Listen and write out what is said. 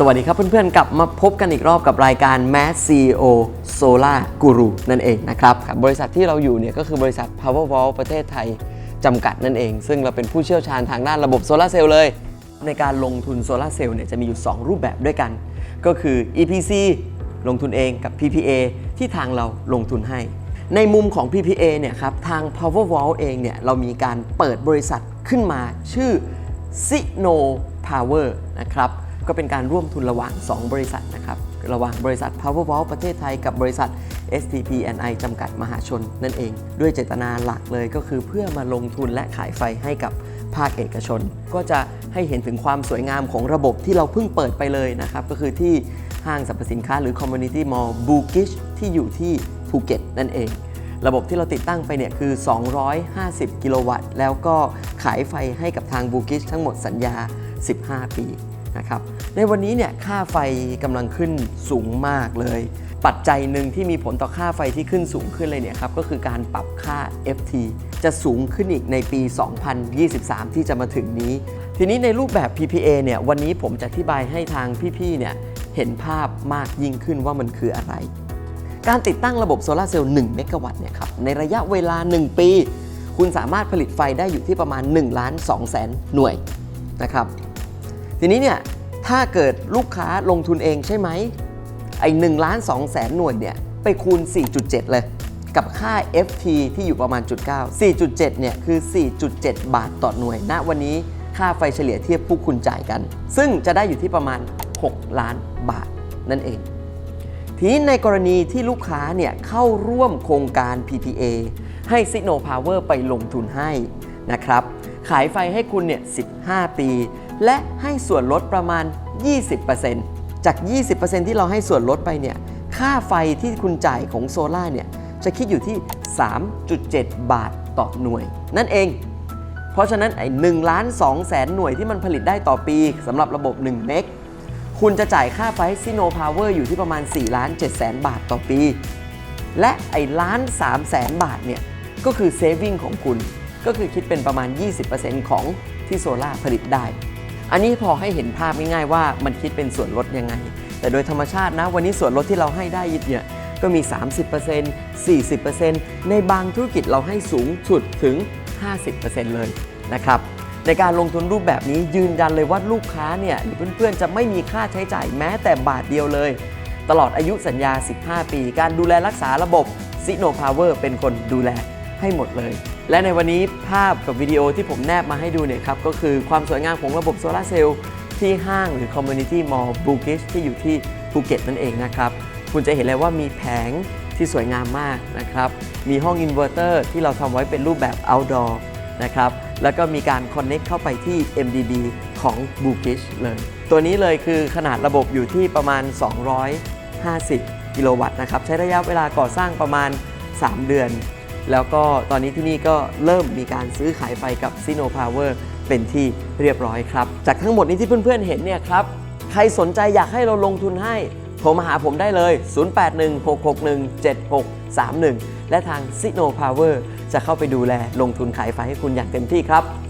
สวัสดีครับเพื่อนๆกลับมาพบกันอีกรอบกับรายการ Mass CEO Solar Guru นั่นเองนะครับบริษัทที่เราอยู่เนี่ยก็คือบริษัท Powerwall ประเทศไทยจำกัดนั่นเอง ซึ่งเราเป็นผู้เชี่ยวชาญทางด้านระบบโซลาเซลล์เลย ในการลงทุนโซลาเซลล์เนี่ยจะมีอยู่ 2 รูปแบบด้วยกัน ก็คือ EPC ลงทุนเองกับ PPA ที่ทางเราลงทุนให้ ในมุมของ PPA เนี่ยครับทาง Powerwall เองเนี่ยเรามีการเปิดบริษัทขึ้นมาชื่อ Sino Power นะครับ ก็เป็นการร่วมทุนระหว่าง 2 บริษัทนะครับระหว่างบริษัท Powerwall ประเทศไทยกับบริษัท STPNI จำกัดมหาชนนั่นเอง ด้วยเจตนาหลักเลยก็คือเพื่อมาลงทุนและขายไฟให้กับภาคเอกชน ก็จะให้เห็นถึงความสวยงามของระบบที่เราเพิ่งเปิดไปเลยนะครับ ก็คือที่ห้างสรรพสินค้าหรือ Community Mall b o o k i s h ที่อยู่ที่ภูเก็ตนั่นเอง ระบบที่เราติดตั้งไปเนี่ยคือ 250 กิโลวัตต์ แล้วก็ขายไฟให้กับทางบูกิชทั้งหมดสัญญา 15 ปี นะครับในวันนี้เนี่ยค่าไฟกำลังขึ้นสูงมากเลย ปัจจัยหนึ่งที่มีผลต่อค่าไฟที่ขึ้นสูงขึ้นเลยเนี่ยครับก็คือการปรับค่า FT จะสูงขึ้นอีกในปี 2023 ที่จะมาถึงนี้ ทีนี้ในรูปแบบ PPA เนี่ยวันนี้ผมจะอธิบายให้ทางพี่ๆเนี่ยเห็นภาพมากยิ่งขึ้นว่ามันคืออะไร การติดตั้งระบบโซลาร์เซลล์1เมกะวัตต์เนี่ยครับในระยะเวลา 1 ปี คุณสามารถผลิตไฟได้อยู่ที่ประมาณ1ล้าน2แสนหน่วยนะครับ ทีนี้เนี่ยถ้าเกิดลูกค้าลงทุนเองใช่ไหมไอ้1ล้าน2แสนหน่วยเนี่ยไปคูณ 4.7 เลย กับค่า FT ที่อยู่ประมาณจุด9 4.7 เนี่ยคือ 4.7 บาทต่อหน่วยณวันนี้ค่าไฟเฉลี่ยเทียบผู้คุณจ่ายกัน ซึ่งจะได้อยู่ที่ประมาณ 6 ล้านบาทนั่นเอง ทีนี้ในกรณีที่ลูกค้าเนี่ยเข้าร่วมโครงการ PPA ให้ Signal Power ไปลงทุนให้นะครับ ขายไฟให้คุณเนี่ย 15 ปี และให้ส่วนลดประมาณ 20%จาก 20%ที่เราให้ส่วนลดไปเนี่ยค่าไฟที่คุณจ่ายของโซล่าเนี่ยจะคิดอยู่ที่ 3.7 บาทต่อหน่วย นั่นเอง เพราะฉะนั้นไอ้1ล้าน2แสนหน่วยที่มันผลิตได้ต่อปีสำหรับระบบ 1 เมกคุณจะจ่ายค่าไฟซิโนพาวเวอร์อยู่ที่ประมาณ4ล้าน7แสนบาทต่อปี และไอ้ล้าน3แสนบาทเนี่ยก็คือเซฟวิ่งของคุณ ก็คือคิดเป็นประมาณ 20%ของที่โซล่าผลิตได้ อันนี้พอให้เห็นภาพง่ายๆว่ามันคิดเป็นส่วนลดยังไง แต่โดยธรรมชาตินะ วันนี้ส่วนลดที่เราให้ได้เนี่ยก็มี 30% 40%ในบางธุรกิจเราให้สูงสุดถึง 50%เลยนะครับในการลงทุนรูปแบบนี้ยืนยันเลยว่าลูกค้าเนี่ยหรือเพื่อนๆ จะไม่มีค่าใช้จ่ายแม้แต่บาทเดียวเลย ตลอดอายุสัญญา 15 ปี การดูแลรักษาระบบ s i g n o Power เป็นคนดูแลให้หมดเลย และในวันนี้ภาพกับวิดีโอที่ผมแนบมาให้ดูเนี่ยครับก็คือความสวยงามของระบบโซลาร์เซลล์ที่ห้างหรือ Community Mall b o o k i s h ที่อยู่ที่ภูเก็ตนั่นเองนะครับ คุณจะเห็นเลยว่ามีแผงที่สวยงามมากนะครับ มีห้องอินเวอร์เตอร์ที่เราทำไว้เป็นรูปแบบ outdoor นะครับ แล้วก็มีการ connect เข้าไปที่ MDB ของ b o o k i s h เลย ตัวนี้เลยคือขนาดระบบอยู่ที่ประมาณ 250 กิโลวัตต์นะครับ ใช้ระยะเวลาก่อสร้างประมาณ 3 เดือน แล้วก็ตอนนี้ที่นี่ก็เริ่มมีการซื้อขายไฟกับซีโนพาวเวอร์เป็นที่เรียบร้อยครับ จากทั้งหมดนี้ที่เพื่อนๆเห็นเนี่ยครับ ใครสนใจอยากให้เราลงทุนให้โทรมาหาผมได้เลย 0816617631 และทางซีโนพาวเวอร์จะเข้าไปดูแลลงทุนขายไฟให้คุณอย่างเต็มที่ครับ